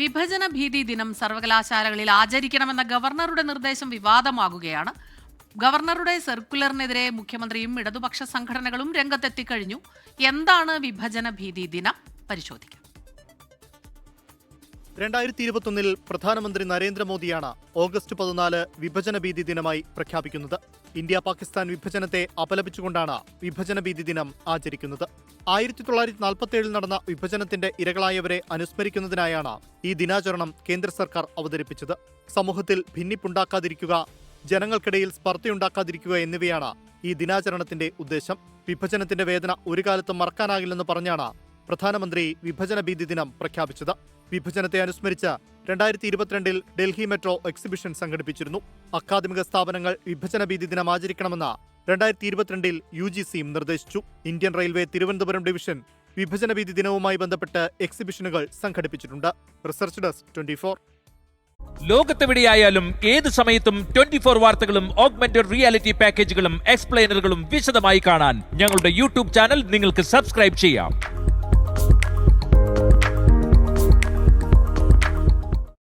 വിഭജന ഭീതി ദിനം സർവകലാശാലകളിൽ ആചരിക്കണമെന്ന ഗവർണറുടെ നിർദ്ദേശം വിവാദമാകുകയാണ്. ഗവർണറുടെ സർക്കുലറിനെതിരെ മുഖ്യമന്ത്രിയും ഇടതുപക്ഷ സംഘടനകളും രംഗത്തെത്തിക്കഴിഞ്ഞു. എന്താണ് വിഭജന ഭീതി ദിനം? പരിശോധിക്കാം. രണ്ടായിരത്തി ഇരുപത്തൊന്നിൽ പ്രധാനമന്ത്രി നരേന്ദ്രമോദിയാണ് ഓഗസ്റ്റ് പതിനാല് വിഭജന ഭീതി ദിനമായി പ്രഖ്യാപിക്കുന്നത്. ഇന്ത്യ പാകിസ്ഥാൻ വിഭജനത്തെ അപലപിച്ചുകൊണ്ടാണ് വിഭജന ഭീതി ദിനം ആചരിക്കുന്നത്. ആയിരത്തി തൊള്ളായിരത്തി നാൽപ്പത്തിയേഴിൽ നടന്ന വിഭജനത്തിന്റെ ഇരകളായവരെ അനുസ്മരിക്കുന്നതിനായാണ് ഈ ദിനാചരണം കേന്ദ്ര സർക്കാർ അവതരിപ്പിച്ചത്. സമൂഹത്തിൽ ഭിന്നിപ്പുണ്ടാക്കാതിരിക്കുക ജനങ്ങൾക്കിടയിൽ സ്പർദ്ധയുണ്ടാക്കാതിരിക്കുക എന്നിവയാണ് ഈ ദിനാചരണത്തിന്റെ ഉദ്ദേശം. വിഭജനത്തിന്റെ വേദന ഒരു കാലത്തും മറക്കാനാകില്ലെന്ന് പറഞ്ഞാണ് പ്രധാനമന്ത്രി വിഭജന ഭീതി ദിനം പ്രഖ്യാപിച്ചത്. വിഭജനത്തെ അനുസ്മരിച്ച് രണ്ടായിരത്തി ഇരുപത്തിരണ്ടിൽ ഡൽഹി മെട്രോ എക്സിബിഷൻ സംഘടിപ്പിച്ചിരുന്നു. അക്കാദമിക സ്ഥാപനങ്ങൾ വിഭജന ഭീതി ദിനം ആചരിക്കണമെന്ന് രണ്ടായിരത്തി ഇരുപത്തിരണ്ടിൽ യു ജി സിയും നിർദ്ദേശിച്ചു. ഇന്ത്യൻ റെയിൽവേ തിരുവനന്തപുരം ഡിവിഷൻ വിഭജന ഭീതി ദിനവുമായി ബന്ധപ്പെട്ട് എക്സിബിഷനുകൾ സംഘടിപ്പിച്ചിട്ടുണ്ട്. Research desk twenty four. ലോകത്തെവിടെയായാലും ഏത് സമയത്തും ട്വന്റി ഫോർ വാർത്തകളും ഓഗ്മെന്റഡ് റിയാലിറ്റി പാക്കേജുകളും എക്സ്പ്ലെയിനറുകളും വിശദമായി കാണാൻ ഞങ്ങളുടെ യൂട്യൂബ് ചാനൽ നിങ്ങൾക്ക് സബ്സ്ക്രൈബ് ചെയ്യാം.